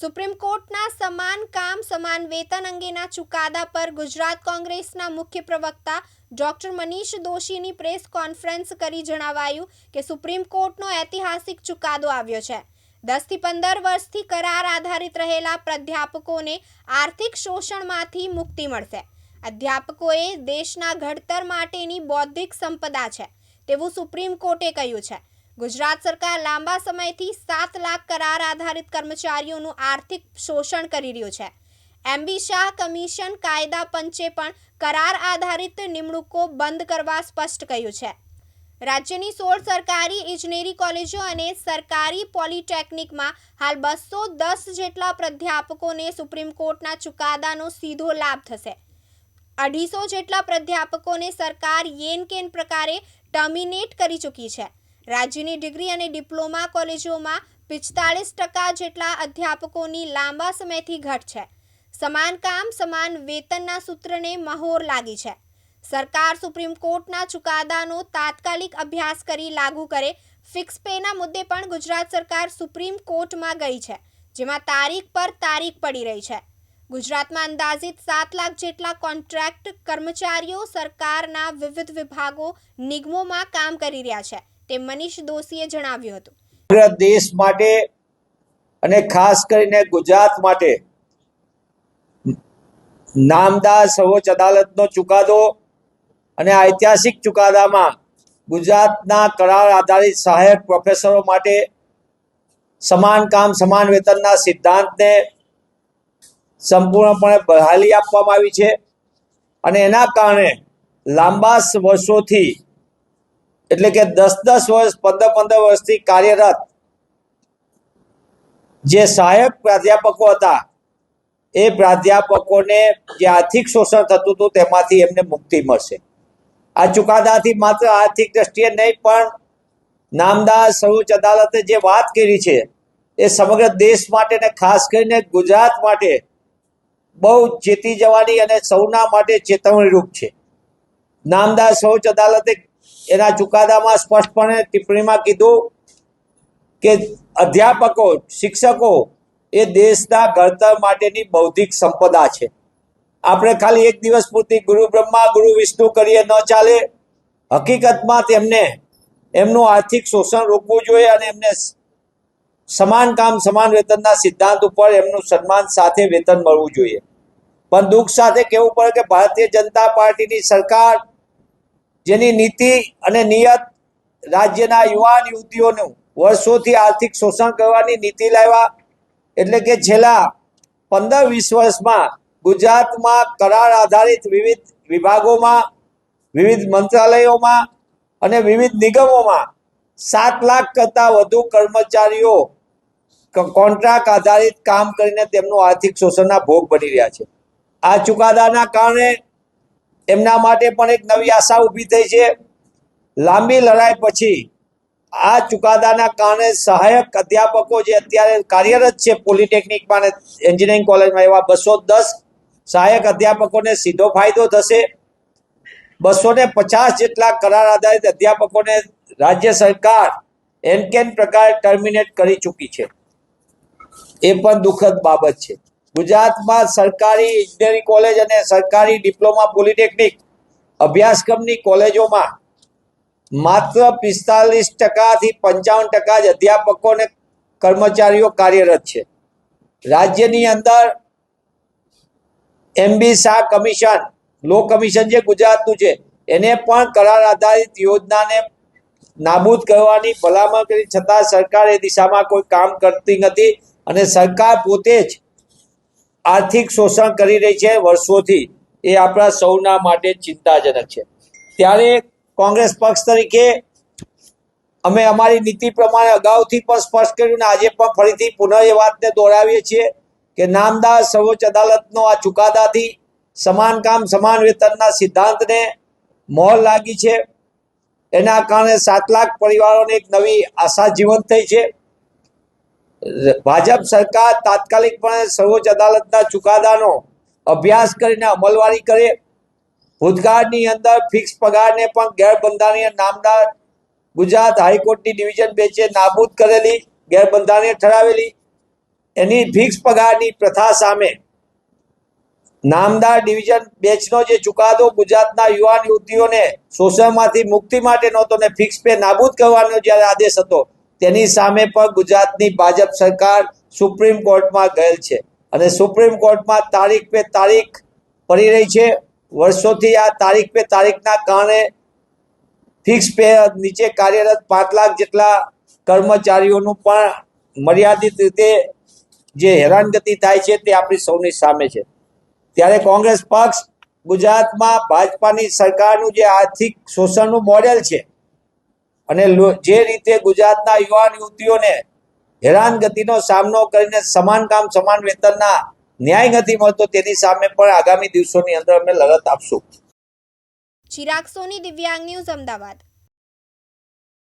Supreme કોર્ટના સમાન કામ, સમાન વેતન અંગેના ચુકાદા પર ગુજરાત કોંગ્રેસના મુખ્ય પ્રવક્તા ડોક્ટર મનીષ દોશીની પ્રેસ કોન્ફરન્સ કરી જણાવાયું કે સુપ્રીમ કોર્ટનો ઐતિહાસિક ચુકાદો આવ્યો છે. દસથી પંદર વર્ષથી કરાર આધારિત રહેલા પ્રાધ્યાપકોને આર્થિક શોષણમાંથી મુક્તિ મળશે. અધ્યાપકોએ દેશના ઘડતર માટેની બૌદ્ધિક સંપદા છે, તેવું સુપ્રીમ કોર્ટે કહ્યું છે. ગુજરાત સરકાર લાંબા સમયથી સાત લાખ કરાર આધારિત કર્મચારીઓનું આર્થિક શોષણ કરી રહ્યું છે. એમબી શાહ કમિશન કાયદા પંચે પણ કરાર આધારિત નિમણૂકો બંધ કરવા સ્પષ્ટ કહ્યું છે. રાજ્યની સોળ સરકારી ઇજનેરી કોલેજો અને સરકારી પોલિટેકનિકમાં હાલ બસો દસ જેટલા પ્રાધ્યાપકોને સુપ્રીમ કોર્ટના ચુકાદાનો સીધો લાભ થશે. અઢીસો જેટલા પ્રાધ્યાપકોને સરકાર યેન કેન પ્રકારે ટર્મિનેટ કરી ચૂકી છે. રાજ્યની ડિગ્રી અને ડિપ્લોમા કોલેજોમાં પિસ્તાળીસ ટકા જેટલા અધ્યાપકોની લાંબા સમયથી ઘટ છે. સમાન કામ, સમાન વેતનના સૂત્રને મહોર લાગી છે. સરકાર સુપ્રીમ કોર્ટના ચુકાદાનો તાત્કાલિક અભ્યાસ કરી લાગુ કરે. ફિક્સ પેના મુદ્દે પણ ગુજરાત સરકાર સુપ્રીમ કોર્ટમાં ગઈ છે, જેમાં તારીખ પર તારીખ પડી રહી છે. ગુજરાતમાં અંદાજિત સાત લાખ જેટલા કોન્ટ્રાક્ટ કર્મચારીઓ સરકારના વિવિધ વિભાગો, નિગમોમાં કામ કરી રહ્યા છે. તે મનીષ દોશીએ જણાવ્યું હતું. સમગ્ર દેશ માટે અને ખાસ કરીને ગુજરાત માટે નામદાર સર્વોચ્ચ અદાલતનો ચુકાદો અને ઐતિહાસિક ચુકાદામાં ગુજરાતના કરાર આધારિત સહાયક પ્રોફેસરો માટે સમાન કામ, સમાન વેતનના સિદ્ધાંતને સંપૂર્ણપણે બહાલી આપવામાં આવી છે અને એના કારણે લાંબા વર્ષોથી એટલે કે દસ દસ વર્ષ, પંદર પંદર વર્ષથી કાર્યરત જે સહાયક પ્રાધ્યાપકો હતા, એ પ્રાધ્યાપકોને જે આર્થિક શોષણ થતું હતું તેમાંથી એમને મુક્તિ મળશે. આ ચુકાદાથી માત્ર આર્થિક દ્રષ્ટિએ નહીં, પણ નામદાર સર્વોચ્ચ અદાલતે જે વાત કરી છે, એ સમગ્ર દેશ માટે ને ખાસ કરીને ગુજરાત માટે બહુ ચેતી જવાની અને સૌના માટે ચેતવણીરૂપ છે. નામદાર સર્વોચ્ચ અદાલતે એના ચુકાદામાં સ્પષ્ટપણે ટિપ્પણીમાં કીધું કે અધ્યાપકો, શિક્ષકો એ દેશના ઘડતર માટેની બૌદ્ધિક સંપદા છે. આપણે ખાલી એક દિવસ પૂરતી ગુરુ બ્રહ્મા, ગુરુ વિષ્ણુ કરીએ ન ચાલે. હકીકતમાં તેમને એમનું આર્થિક શોષણ રોકવું જોઈએ અને એમને સમાન કામ, સમાન વેતનના સિદ્ધાંત ઉપર એમનું સન્માન સાથે વેતન મળવું જોઈએ. પણ દુઃખ સાથે કહેવું પડે કે ભારતીય જનતા પાર્ટીની સરકાર જેની નીતિ અને નિયત રાજ્યના યુવાન યુવતીઓનું વર્ષોથી આર્થિક શોષણ કરવાની નીતિ લાવ્યા. એટલે કે છેલ્લા પંદર વીસ વર્ષમાં ગુજરાતમાં કરાર આધારિત વિવિધ વિભાગોમાં, વિવિધ મંત્રાલયોમાં અને વિવિધ નિગમોમાં સાત લાખ કરતાં વધુ કર્મચારીઓ કોન્ટ્રાક્ટ આધારિત કામ કરીને તેમનું આર્થિક શોષણના ભોગ બની રહ્યા છે. આ ચુકાદાના કારણે એમના માટે પણ એક નવી આશા ઊભી થઈ છે. લાંબી લડાઈ પછી આ ચુકાદાના કારણે સહાયક અધ્યાપકો જે અત્યારે કાર્યરત છે પોલિટેકનિકમાં અને એન્જિનિયરિંગ કોલેજમાં એવા બસો દસ સહાયક અધ્યાપકોને સીધો ફાયદો થશે. બસો ને પચાસ જેટલા કરાર આધારિત અધ્યાપકોને રાજ્ય સરકાર એનકેન પ્રકારે ટર્મિનેટ કરી ચૂકી છે. એ પણ દુઃખદ બાબત છે. ગુજરાતમાં સરકારી ઇજનેરી કોલેજ અને સરકારી ડિપ્લોમા પોલિટેકનિક અભ્યાસક્રમની કોલેજોમાં માત્ર પિસ્તાલીસ ટકાથી પંચાવન ટકા જ અધ્યાપકો અને કર્મચારીઓ કાર્યરત છે. રાજ્યની અંદર MB Shah commission, law commission જે ગુજરાતનું છે, એને પણ કરાર આધારિત યોજનાને નાબૂદ કરવાની ભલામણ કરી છતાં સરકાર એ દિશામાં કોઈ કામ કરતી નથી અને સરકાર પોતે જ આર્થિક શોષણ કરી રહી છે વર્ષોથી. એ આપણા સૌના માટે ચિંતાજનક છે. ત્યારે કોંગ્રેસ પક્ષ તરીકે અમે અમારી નીતિ પ્રમાણે અગાઉથી પણ સ્પષ્ટ કર્યું ને આજે પણ ફરીથી પુનઃ એ વાતને દોહરાવીએ છીએ કે નામદાર સર્વોચ્ચ અદાલતનો આ ચુકાદાથી સમાન કામ, સમાન વેતનના સિદ્ધાંતને મોહર લાગી છે. એના કારણે સાત લાખ પરિવારોને એક નવી આશા જીવંત થઈ છે. ભાજપ સરકાર તાત્કાલિકપણે સર્વોચ્ચ અદાલતના ચુકાદાનો અભ્યાસ કરીને અમલવારી કરે. ભૂતકાળની અંદર ફિક્સ પગારને પણ ગેરબંધારણીય નામદાર ગુજરાત હાઈકોર્ટની ડિવિઝન બેચે નાબૂદ કરેલી, ગેરબંધારણીય ઠરાવેલી. એની ફિક્સ પગારની પ્રથા સામે નામદાર ડિવિઝન બેચનો જે ચુકાદો ગુજરાતના યુવાન યુવતીઓને શોષણમાંથી મુક્તિ માટેનો હતો ને ફિક્સ પે નાબૂદ કરવાનો જ્યારે આદેશ હતો તેની સામે પણ ગુજરાતની ભાજપ સરકાર સુપ્રીમ કોર્ટમાં ગયેલ છે. અને સુપ્રીમ કોર્ટમાં તારીખ પે તારીખ પડી રહી છે. વર્ષોથી આ તારીખ પે તારીખના કારણે ફિક્સ પે નીચે કાર્યરત પાંચ લાખ જેટલા કર્મચારીઓનું પણ મર્યાદિત રીતે જે હેરાનગતિ થાય છે તે આપણી સૌની સામે છે. ત્યારે કોંગ્રેસ પક્ષ ગુજરાતમાં ભાજપાની સરકારનું જે આર્થિક શોષણનું મોડેલ છે અને જે રીતે ગુજરાતના યુવાન યુવતીઓને હેરાનગતિનો સામનો કરીને સમાન કામ, સમાન વેતનના ન્યાય નથી મળતો, તેની સામે પણ આગામી દિવસોની અંદર અમે લડત આપશું. ચિરાગ સોની, દિવ્યાંગ ન્યૂઝ, અમદાવાદ.